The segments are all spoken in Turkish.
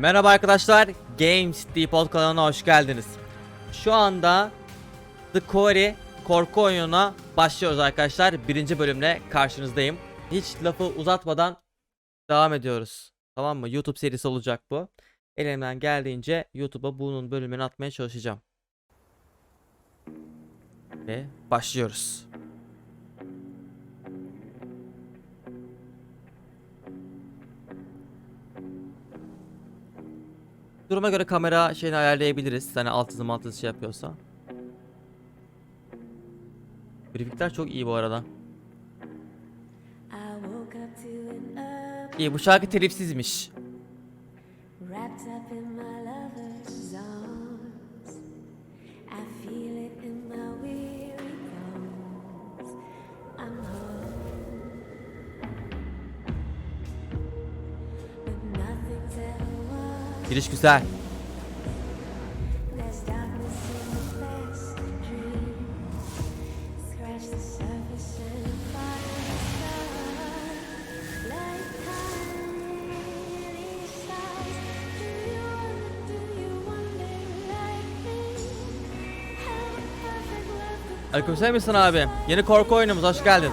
Merhaba arkadaşlar, Games Depot kanalına hoş geldiniz. Şu anda The Quarry korku oyununa başlıyoruz arkadaşlar. Birinci bölümle karşınızdayım. Hiç lafı uzatmadan devam ediyoruz. Tamam mı? YouTube serisi olacak bu. Elimden geldiğince YouTube'a bunun bölümünü atmaya çalışacağım. Ve başlıyoruz. Duruma göre kamera şeyini ayarlayabiliriz. Hani alt hızı alt hızı şey yapıyorsa. Grafikler çok iyi bu arada. İyi bu şarkı telifsizmiş. Love could Aleykümselam misin abi? Yeni korku oyunumuz hoş geldin.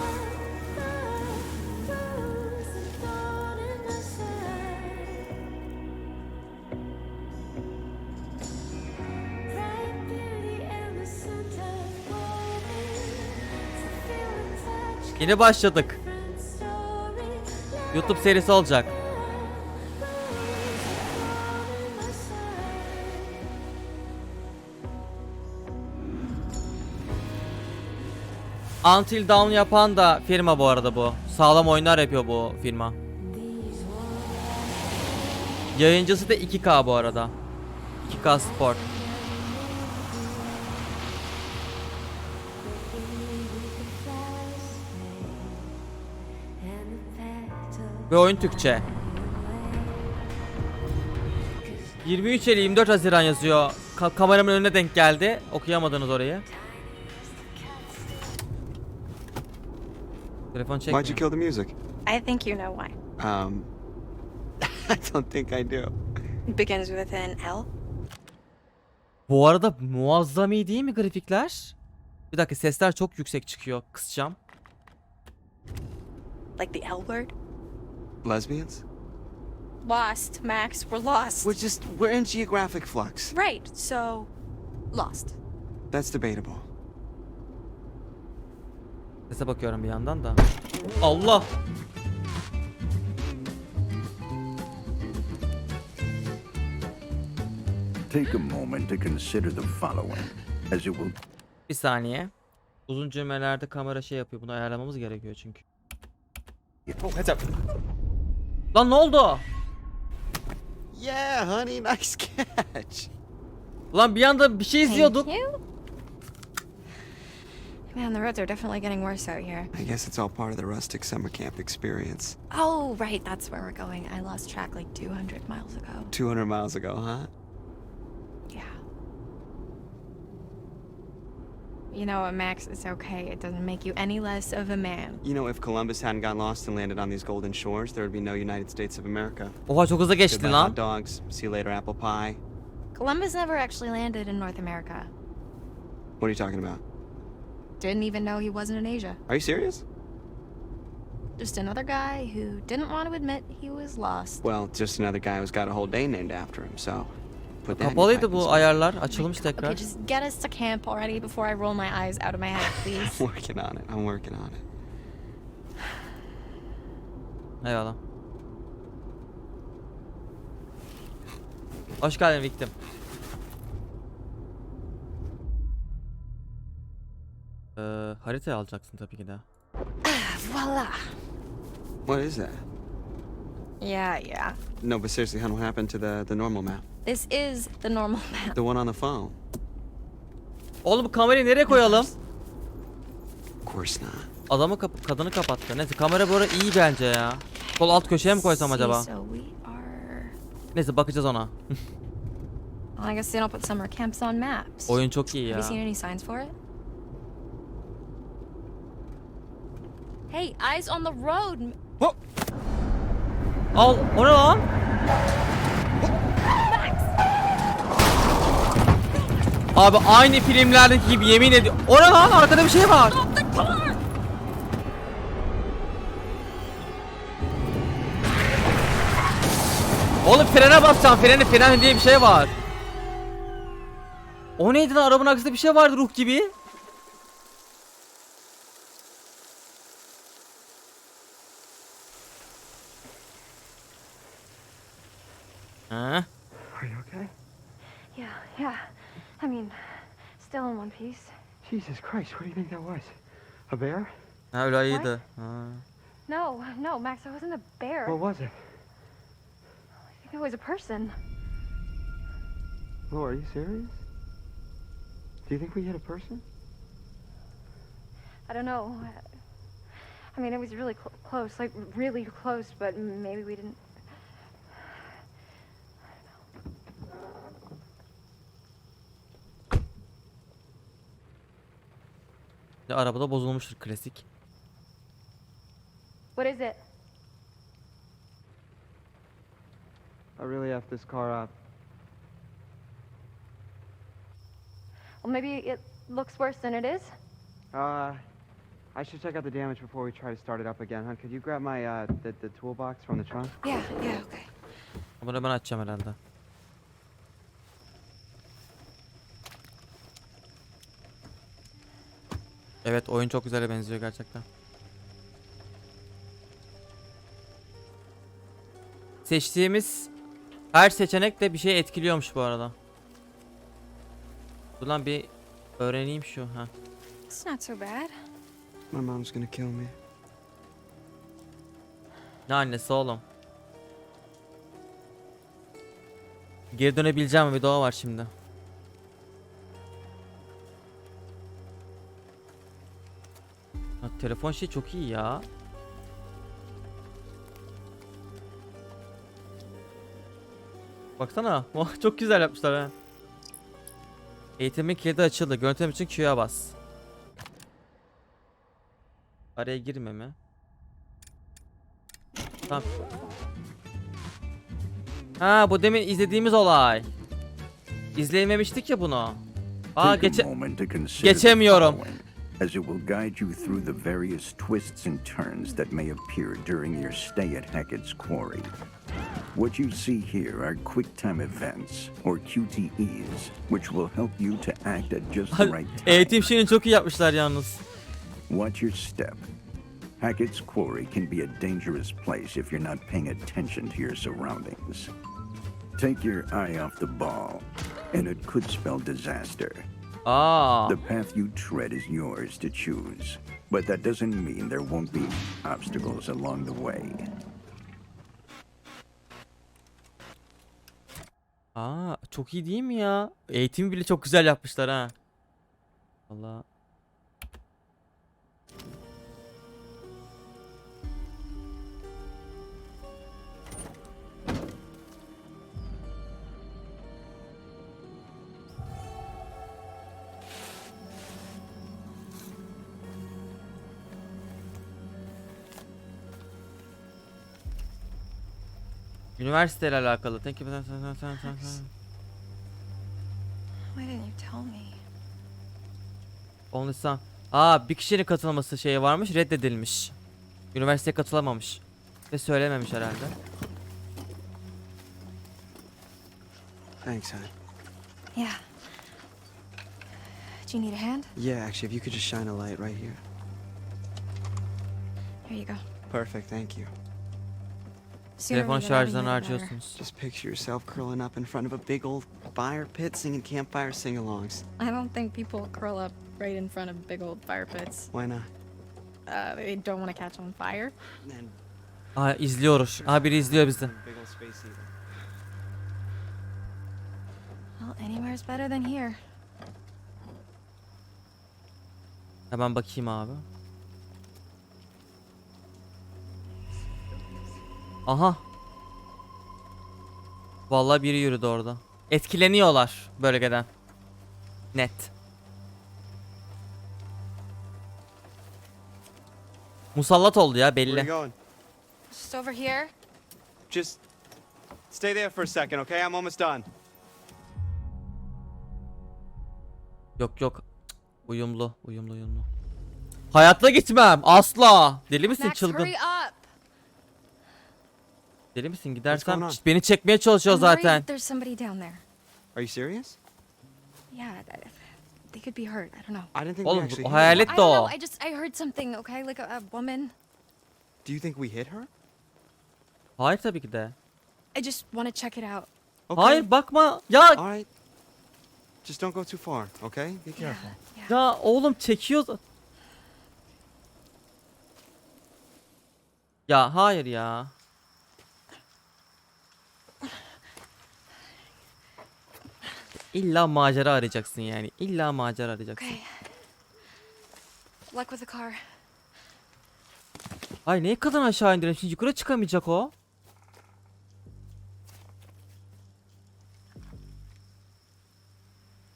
Yeni başladık. YouTube serisi olacak. Until Dawn yapan da firma bu arada bu. Sağlam oyunlar yapıyor bu firma. Yayıncısı da 2K bu arada. 2K Sport. Ve oyun Türkçe. 23 Eylül 24 Haziran yazıyor. Ka- kameramın önüne denk geldi. Okuyamadınız orayı. Telefon Why'd you çekmiyor. kill the music? I think you know why. Um, I don't think I do. It begins with an L. Bu arada muazzam iyi değil mi grafikler? Bir dakika sesler çok yüksek çıkıyor. Kısacağım. Like the L word. Lesbians? Lost, Max. We're lost. We're just, we're in geographic flux. right, so lost. That's debatable. Sese bakıyorum bir yandan da. Allah! Take a moment to consider the following, as it will Bir saniye. Uzun cümlelerde kamera şey yapıyor. Bunu ayarlamamız gerekiyor çünkü. Oh, heads up. Lan ne oldu? Yeah, honey, nice catch. Ulan bir anda bir şey izliyorduk. Thank you. Man, the roads are definitely getting worse out here. I guess it's all part of the rustic summer camp experience. Oh, right, that's where we're going. I lost track like 200 miles ago. 200 miles ago, huh? Yeah. You know what, Max? It's okay. It doesn't make you any less of a man. You know, if Columbus hadn't got lost and landed on these golden shores, there would be no United States of America. Oha çok hızlı geçti Goodbye lan. hot dogs. See you later, apple pie. Columbus never actually landed in North America. What are you talking about? Didn't even know he wasn't in Asia. Are you serious? Just another guy who didn't want to admit he was lost. Well, just another guy who's got a whole day named after him, so. Put that your Kapalıydı bu ayarlar. Açılmış Okay, tekrar. just get us to camp already before I roll my eyes out of my head, please. I'm working on it. I'm working on it. Eyvallah. Hoş geldin Victim. Ee, haritayı alacaksın tabii ki de. Voila. What is that? Yeah, yeah. No, but seriously, what happened to the, the normal map? This is the normal map. The one on the phone? Oğlum bu kamerayı nereye koyalım? Of course not. Adamı kap kadını kapattı. Neyse kamera böyle iyi bence ya. Sol alt köşeye mi koysam acaba? So we are. Neyse bakacağız ona. I guess they don't put summer camps on maps. Oyun çok iyi Have ya. you seen any signs for it? Hey, eyes on the road. Al o ne lan? Abi aynı filmlerdeki gibi yemin ediyorum. O ne lan arkada bir şey var. Oğlum frene basacağım freni fren diye bir şey var. O neydi lan arabanın arkasında bir şey vardı ruh gibi. Ha? Still in one piece. Jesus Christ, what do you think that was? A bear? Ha öyle iyiydi. Ha. No, no, Max, it wasn't a bear. What was it? I think it was a person. Oh, are you serious? Do you think we hit a person? I don't know. I mean, it was really cl- close, like really close, but maybe we didn't. Ya arabada bozulmuştur klasik. What is it? I really effed this car up. Well, maybe it looks worse than it is. Uh, I should check out the damage before we try to start it up again, huh? Could you grab my, uh, the, the toolbox from the trunk? Yeah, yeah, okay. Bunu ben açacağım herhalde. Evet oyun çok güzele benziyor gerçekten. Seçtiğimiz her seçenek de bir şey etkiliyormuş bu arada. Dur lan bir öğreneyim şu ha. It's not so bad. My mom's gonna kill me. Ne annesi oğlum? Geri dönebileceğim bir doğa var şimdi. Telefon şey çok iyi ya. Baksana. Oh, çok güzel yapmışlar ha. Eğitimin kilidi açıldı. Görüntülem için Q'ya bas. Araya girme mi? Tamam. Ha bu demin izlediğimiz olay. İzleyememiştik ya bunu. Aa geçe... geçemiyorum. As it will guide you through the various twists and turns that may appear during your stay at Hackett's Quarry. What you see here are quick time events, or QTEs, which will help you to act at just the right time. Eğitim şeyini çok iyi yapmışlar yalnız. Watch your step. Hackett's Quarry can be a dangerous place if you're not paying attention to your surroundings. Take your eye off the ball, and it could spell disaster. Aa. The path you tread is yours to choose, but that doesn't mean there won't be obstacles along the way. Aa çok iyi değil mi ya? Eğitimi bile çok güzel yapmışlar ha. Allah. Üniversiteyle alakalı. Thank you. Why didn't you tell me? Only some. Aa bir kişinin katılması şeyi varmış reddedilmiş. Üniversiteye katılamamış. Ve söylememiş herhalde. Thanks, hon. Yeah. Do you need a hand? Yeah, actually, if you could just shine a light right here. Here you go. Perfect, thank you. Telefon better. harcıyorsunuz. Just picture yourself curling up in front of a big old fire pit singing campfire sing-alongs. I don't think people curl up right in front of big old fire pits. Why not? Uh, they don't want to catch on fire. And then Aa izliyoruz. Aa biri izliyor bizi. big old space heater. Well, anywhere's better than here. Hemen bakayım abi. Aha. Vallahi biri yürüdü orada. Etkileniyorlar bölgeden. Net. Musallat oldu ya belli. Just over here. Just stay there for a second, okay? I'm almost done. Yok yok. Uyumlu, uyumlu, uyumlu. Hayatta gitmem. Asla. Deli misin Max, çılgın? Deli misin? going Gidersem on? Şşt, beni çekmeye çalışıyor I'm worried zaten. that There's somebody down there. Are you serious? Yeah, that, they could be hurt. I don't know. I didn't think we Oğlum actually bu hit her. hayalet I de don't o. know. I just I heard something. Okay, like a, a woman. Do you think we hit her? Hayır tabii ki de. I just want to check it out. Okay. Hayır bakma. Ya All right. Just don't go too far, okay? Be Yeah, careful. yeah. ya oğlum çekiyor. Ya hayır ya. İlla macera arayacaksın yani. İlla macera arayacaksın. Okay. Luck with the car. Ay neye kadar aşağı indirelim? Şimdi yukarı çıkamayacak o.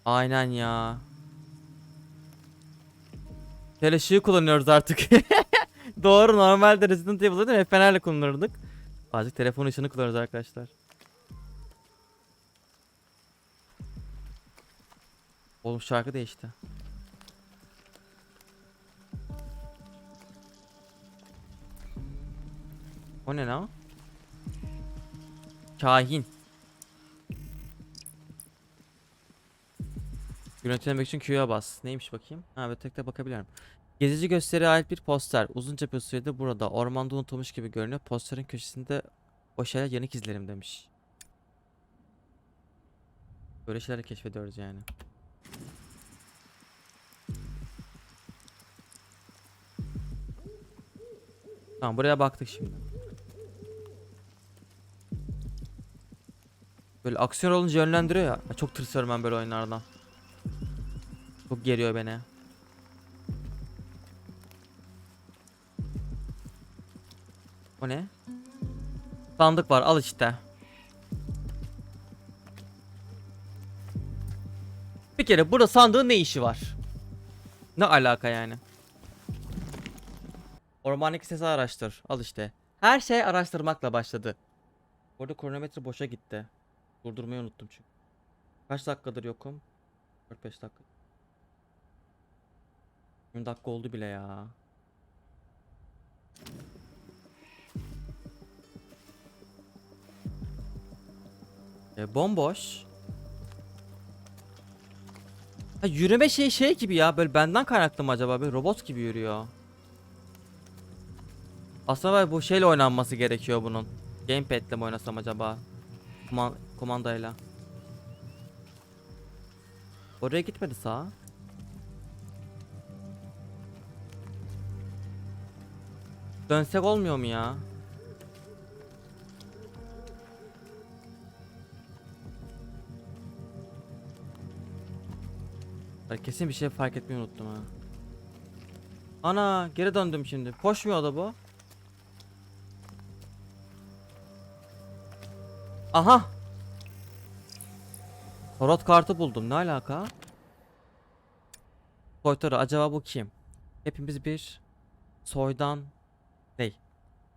Aynen ya. Tel ışığı kullanıyoruz artık. Doğru normalde Resident Evil'da değil mi? Fenerle kullanırdık. Azıcık telefon ışığını kullanıyoruz arkadaşlar. Oğlum şarkı değişti. O ne lan? Kahin. Görüntülemek için Q'ya bas. Neymiş bakayım? Ha evet tek de bakabilirim. Gezici gösteriye ait bir poster. Uzunca bir süredir burada. Ormanda unutulmuş gibi görünüyor. Posterin köşesinde o şeyler yanık izlerim demiş. Böyle şeyler keşfediyoruz yani. Tamam buraya baktık şimdi. Böyle aksiyon olunca yönlendiriyor ya. Çok tırsıyorum ben böyle oyunlardan. Çok geriyor beni. O ne? Sandık var al işte. Bir kere burada sandığın ne işi var? Ne alaka yani? Ormandaki sesi araştır. Al işte. Her şey araştırmakla başladı. Bu arada kronometre boşa gitti. Durdurmayı unuttum çünkü. Kaç dakikadır yokum? 4-5 dakika. 20 dakika oldu bile ya. E bomboş. Ha yürüme şey şey gibi ya böyle benden kaynaklı mı acaba böyle robot gibi yürüyor. Aslında bu şeyle oynanması gerekiyor bunun. Gamepad'le mi oynasam acaba? Kuman kumandayla. Oraya gitmedi sağa. Dönsek olmuyor mu ya? Kesin bir şey fark etmeyi unuttum ha. Ana geri döndüm şimdi. Koşmuyor da bu. Aha. Tarot kartı buldum. Ne alaka? Soytarı acaba bu kim? Hepimiz bir soydan ney?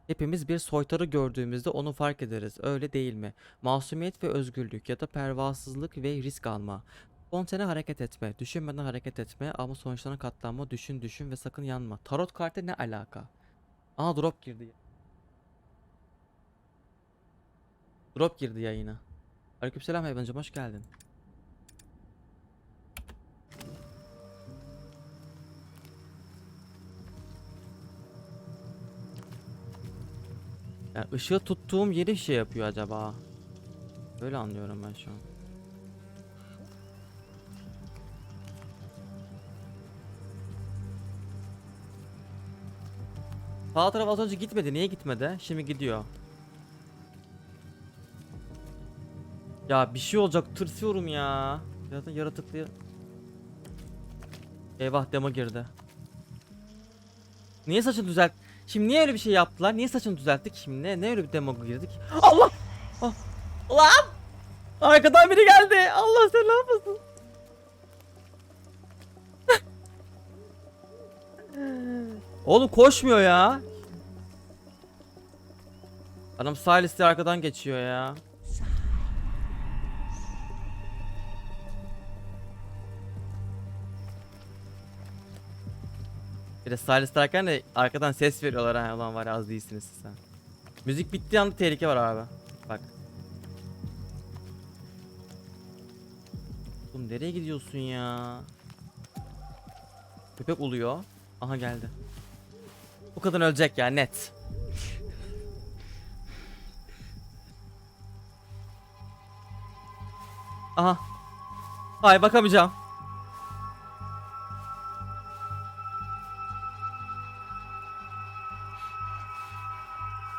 Hepimiz bir soytarı gördüğümüzde onu fark ederiz. Öyle değil mi? Masumiyet ve özgürlük ya da pervasızlık ve risk alma. Spontane hareket etme, düşünmeden hareket etme ama sonuçlarına katlanma, düşün düşün ve sakın yanma. Tarot kartı ne alaka? Aa drop girdi. Drop girdi yayına. Aleykümselam hayvancım hoş geldin. Yani ışığı tuttuğum yeri şey yapıyor acaba. Böyle anlıyorum ben şu an. Sağ taraf az önce gitmedi. Niye gitmedi? Şimdi gidiyor. Ya bir şey olacak. Tırsıyorum ya. Da yaratıklı. Eyvah demo girdi. Niye saçını düzelt? Şimdi niye öyle bir şey yaptılar? Niye saçını düzelttik şimdi? Ne, ne öyle bir demo girdik? Allah! Ah! Lan! Arkadan biri geldi. Allah sen ne yapasın? Oğlum koşmuyor ya. Adam diye arkadan geçiyor ya. Bir de Silas derken de arkadan ses veriyorlar ha ulan var ya az değilsiniz siz ha. Müzik bittiği anda tehlike var abi. Bak. Oğlum nereye gidiyorsun ya? Köpek uluyor. Aha geldi. Bu kadın ölecek ya net. Aha. Ay bakamayacağım.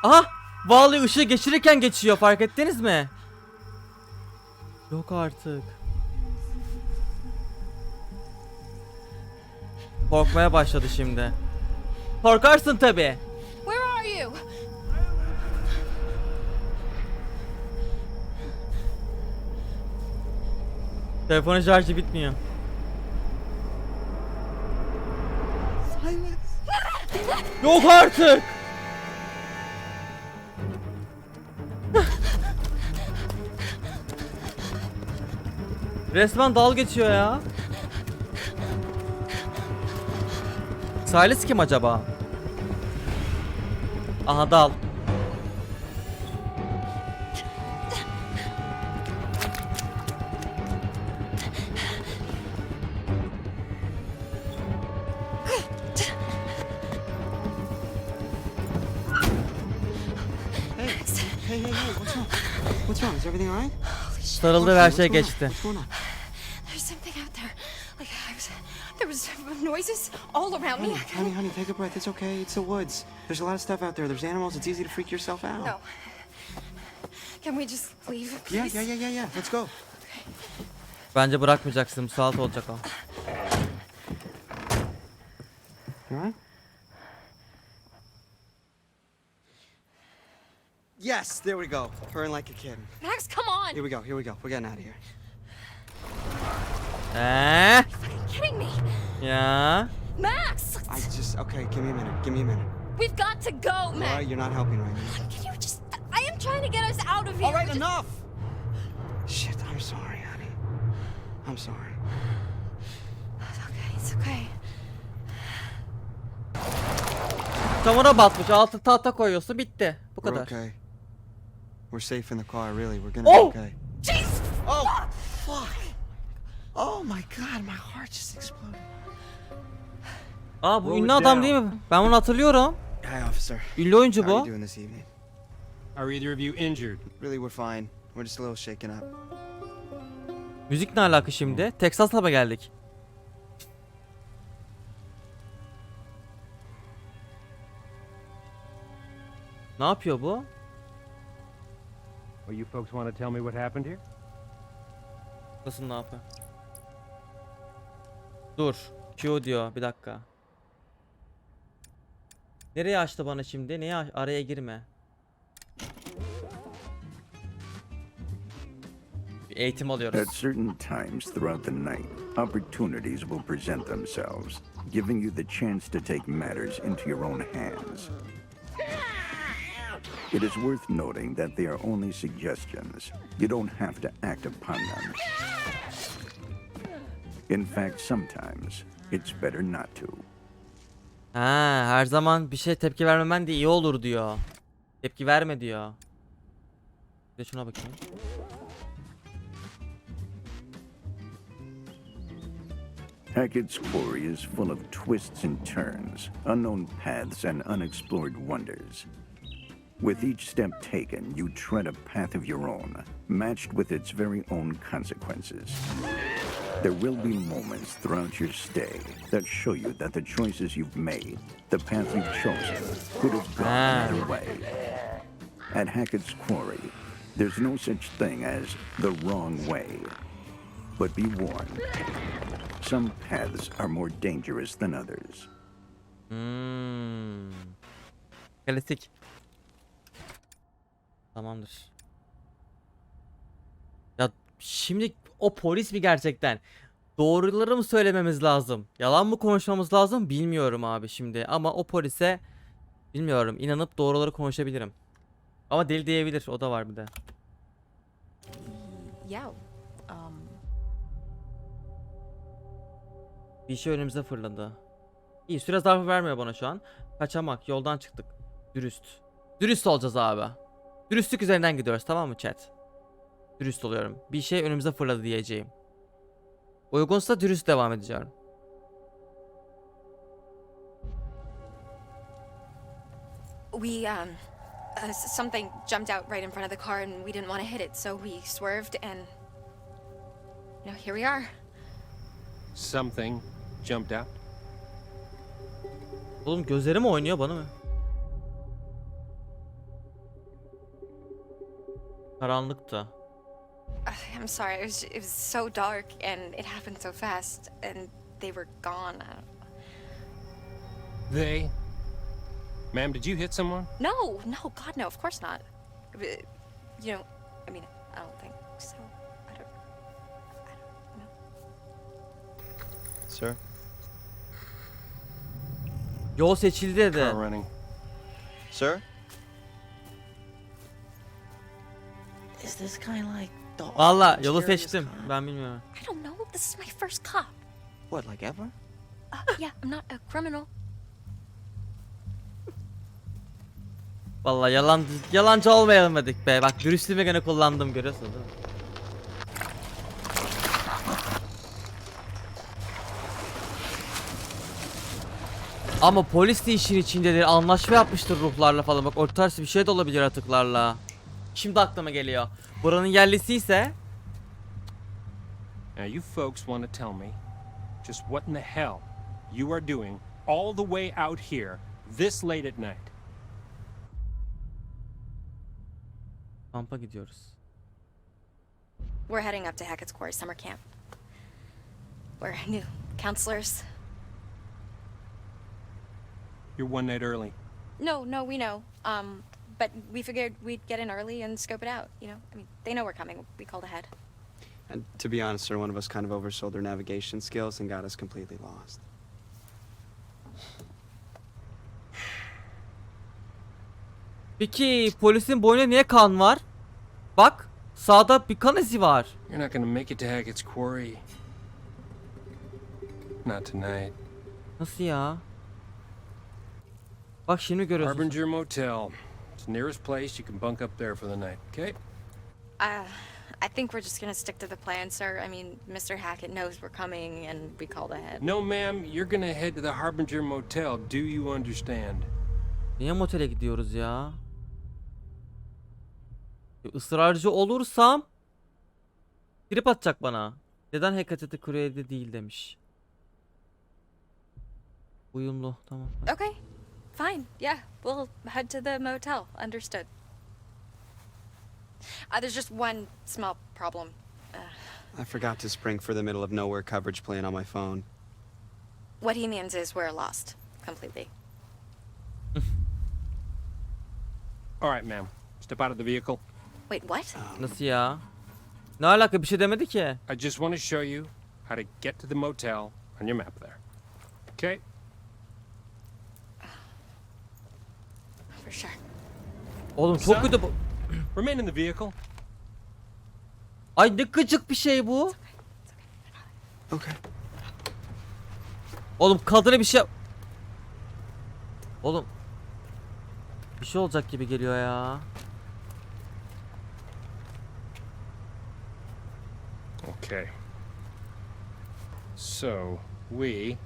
Aha! Vallahi ışığı geçirirken geçiyor fark ettiniz mi? Yok artık. Korkmaya başladı şimdi. Korkarsın tabi. Telefonun şarjı bitmiyor. Yok artık. Resmen dal geçiyor ya. Silas kim acaba? Aha dal. Sarıldı her şey geçti. Noises all around me. Honey, honey, honey, take a breath. It's okay. It's the woods. There's a lot of stuff out there. There's animals. It's easy to freak yourself out. No. Can we just leave, Yeah, please? yeah, yeah, yeah, yeah. Let's go. Bence bırakmayacaksın. Musallat olacak o. You alright? Yes, there we go. Purring like a kid. Max, come on! Here we go. Here we go. We're getting out of here. Eee? Ya. Max! I just okay. Give me a minute. Give me a minute. We've got to go, Max! right, you're not helping right now. Can you just... I am trying to get us out of here. All right, just- enough. Shit, I'm sorry, honey. I'm sorry. It's okay, it's okay. Çamura batmış. Altı tahta koyuyorsun bitti. Bu We're kadar. okay. We're safe in the car, really. We're gonna Oh! be okay. Jesus! Oh, fuck. Oh my god, my heart just exploded. Aa bu ünlü adam değil mi? Ben bunu hatırlıyorum. Hi, officer. Ünlü oyuncu How are you bu. doing this evening? Are either of you injured? Really, we're fine. We're just a little shaken up. Müzik ne alaka şimdi? Texas'la mı geldik? Ne yapıyor bu? Well, you folks want to tell me what happened here? Nasıl ne yapıyor? Dur. Q diyor. Bir dakika. Nereye açtı bana şimdi? Neye araya girme. Bir eğitim alıyoruz. At certain times throughout the night, opportunities will present themselves, giving you the chance to take matters into your own hands. It is worth noting that they are only suggestions. You don't have to act upon them. In fact, sometimes it's better not to. Ha, her zaman bir şey tepki vermemen de iyi olur diyor. Tepki verme diyor. Bir de şuna bakayım. Hackett's Quarry is full of twists and turns, unknown paths, and unexplored wonders. With each step taken, you tread a path of your own, matched with its very own consequences. There will be moments throughout your stay that show you that the choices you've made, the path you've chosen, could have gone Ah. either way. At Hackett's Quarry, there's no such thing as the wrong way. But be warned, some paths are more dangerous than others. Hmm. Klasik. Tamamdır. Ya şimdi o polis mi gerçekten? Doğruları mı söylememiz lazım? Yalan mı konuşmamız lazım? Bilmiyorum abi şimdi. Ama o polise bilmiyorum. inanıp doğruları konuşabilirim. Ama deli diyebilir. O da var bir de. Yeah. Um, Bir şey önümüze fırladı. İyi süre zarfı vermiyor bana şu an. Kaçamak yoldan çıktık. Dürüst. Dürüst olacağız abi. Dürüstlük üzerinden gidiyoruz tamam mı chat? Dürüst oluyorum. Bir şey önümüze fırladı diyeceğim. Uygunsa dürüst devam edeceğim. We, um, uh, something jumped out right in front of the car and we didn't want to hit it, so we swerved and. You know, here we are. Something jumped out. Oğlum gözleri mi oynuyor bana mı? Karanlıktı. I'm sorry, it was, it was so dark and it happened so fast and they were gone. They. Ma'am, did you hit someone? No, no, God, no, of course not. Uh, You know, I mean, I don't think so. I don't. I don't know. Sir? Yol seçildi dedi. Car running. Sir? Is this kind of like the Valla yolu seçtim. Ben bilmiyorum. I don't know. This is my first cop. What, like ever? Uh, yeah, I'm not a criminal. Valla yalan yalancı olmayalım dedik be. Bak dürüstlüğümü gene kullandım görüyorsun değil mi? Ama polis de işin içindedir. Anlaşma yapmıştır ruhlarla falan. Bak o tarz bir şey de olabilir atıklarla. Şimdi aklıma geliyor. Buranın yerlisi ise Now, you folks want to tell me just what in the hell you are doing all the way out here this late at night. kampa gidiyoruz. We're heading up to Hackett's Quarry summer camp. We're new counselors. You're one night early. No, no, we know. Um, but we figured we'd get in early and scope it out. You know, I mean, they know we're coming. We called ahead. And to be honest, sir, one of us kind of oversold their navigation skills and got us completely lost. Peki polisin boynunda niye kan var? Bak sağda bir kan izi var. You're not gonna make it to Hackett's Quarry. Not tonight. Nasıl ya? Bak şimdi görüyorsun. Harbinger Motel. It's the nearest place you can bunk up there for the night, okay? Uh, I think we're just gonna stick to the plan, sir. I mean, Mr. Hackett knows we're coming, and we called ahead. No, ma'am, you're gonna head to the Harbinger Motel. Do you understand? Niye motele gidiyoruz ya? Israrcı olursam trip atacak bana. Neden Hekatet'i Kurey'de değil demiş. Uyumlu tamam. Okay, fine. Yeah, we'll head to the motel. Understood. Uh, there's just one small problem. Uh, I forgot to spring for the middle of nowhere coverage plan on my phone. what he means is we're lost completely. All right, ma'am. Step out of the vehicle. Wait, what? Nasıl ya? Ne alaka bir şey demedi ki. I just want to show you how to get to the motel on your map there. Okay? Oğlum çok Sen- kötü bu. Remain in the vehicle. Ay ne gıcık bir şey bu. Okay. Oğlum kadına bir şey Oğlum bir şey olacak gibi geliyor ya. Okay. So, we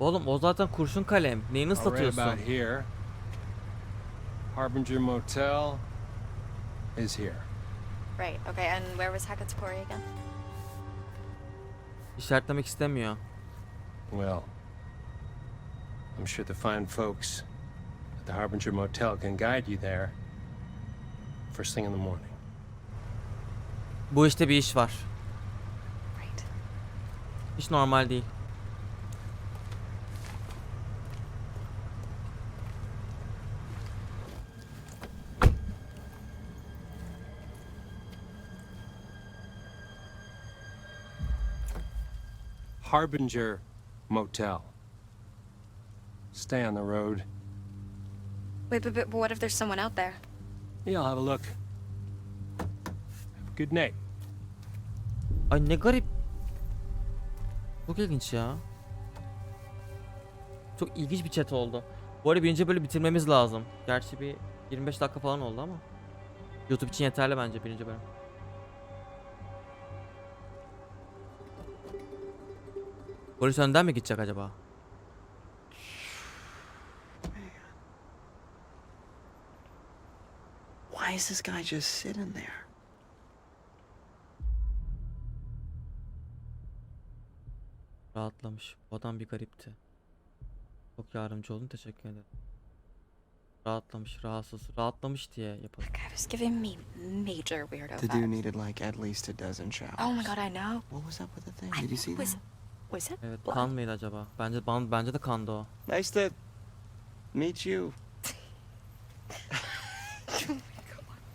Oğlum o zaten kurşun kalem. Neyini here. Harbinger Motel is here. Right. Okay. And where was Hackett's Quarry again? İşaretlemek istemiyor. Well, I'm sure the fine folks at the Harbinger Motel can guide you there first thing in the morning. Bu işte bir iş var. Right. Hiç normal değil. Harbinger Motel. Stay on the road. Wait, but, but what if there's someone out there? Yeah, I'll have a look. Have a good night. Ay ne garip. Çok ilginç ya. Çok ilginç bir chat oldu. Bu arada birinci bölümü bitirmemiz lazım. Gerçi bir 25 dakika falan oldu ama. YouTube için yeterli bence birinci bölüm. Polis önden mi gidecek acaba? Why is this guy just sitting there? Rahatlamış. Bu adam bir garipti. Çok yardımcı oldun teşekkür ederim. Rahatlamış, rahatsız. Rahatlamış diye yapalım. That guy was giving me major weirdo The dude vibes. needed like at least a dozen showers. Oh my god, I know. What was up with the thing? I Did you see that? was it Evet blood? kan mıydı acaba? Bence ban, bence de kandı o. Nice to meet you.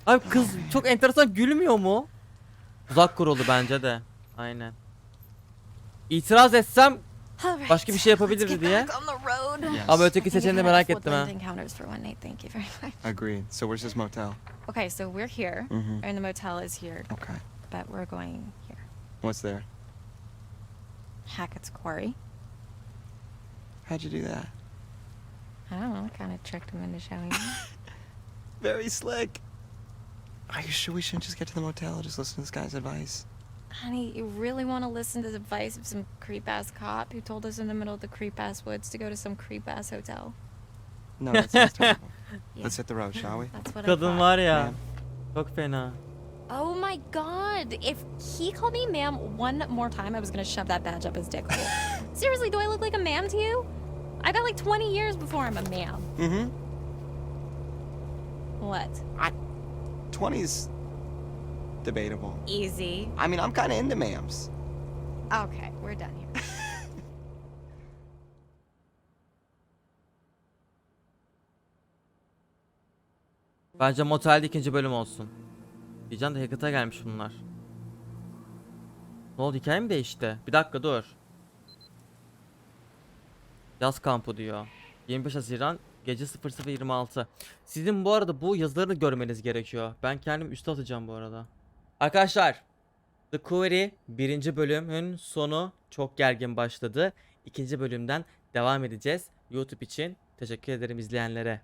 Abi kız çok enteresan gülmüyor mu? Uzak kurulu bence de. Aynen. İtiraz etsem Alright, Başka bir şey let's yapabilirdi get diye. back on the road. Yes. ama öteki I think seçeneğini I've merak ettim ha. woodland encounters for one night. Thank you very much. Agreed. So where's this motel? Okay, so we're here, Mm-hmm. and the motel is here, Okay. but we're going here. What's there? Hackett's Quarry. How'd you do that? I don't know. I Kind of tricked him into showing me. Very slick. Are you sure we shouldn't just get to the motel and just listen to this guy's advice? Honey, you really want to listen to the advice of some creep ass cop who told us in the middle of the creep ass woods to go to some creep ass hotel? No, that sounds terrible. Yeah, Let's hit the road, shall we? that's what I Kadın thought. var ya. Ma'am. Çok fena. Oh my god! If he called me ma'am one more time, I was gonna shove that badge up his dick hole. Seriously, do I look like a ma'am to you? I got like 20 years before I'm a ma'am. Mm-hmm. What? 20's debatable. Easy. I mean, I'm kind of into ma'ams. Okay, we're done here. Bence motelde ikinci bölüm olsun. Diyeceğim de Hackett'a gelmiş bunlar. Ne oldu hikaye mi değişti? Bir dakika dur. Yaz kampı diyor. 25 Haziran gece 00.26. Sizin bu arada bu yazıları da görmeniz gerekiyor. Ben kendim üste atacağım bu arada. Arkadaşlar The Quarry birinci bölümün sonu çok gergin başladı. İkinci bölümden devam edeceğiz. YouTube için teşekkür ederim izleyenlere.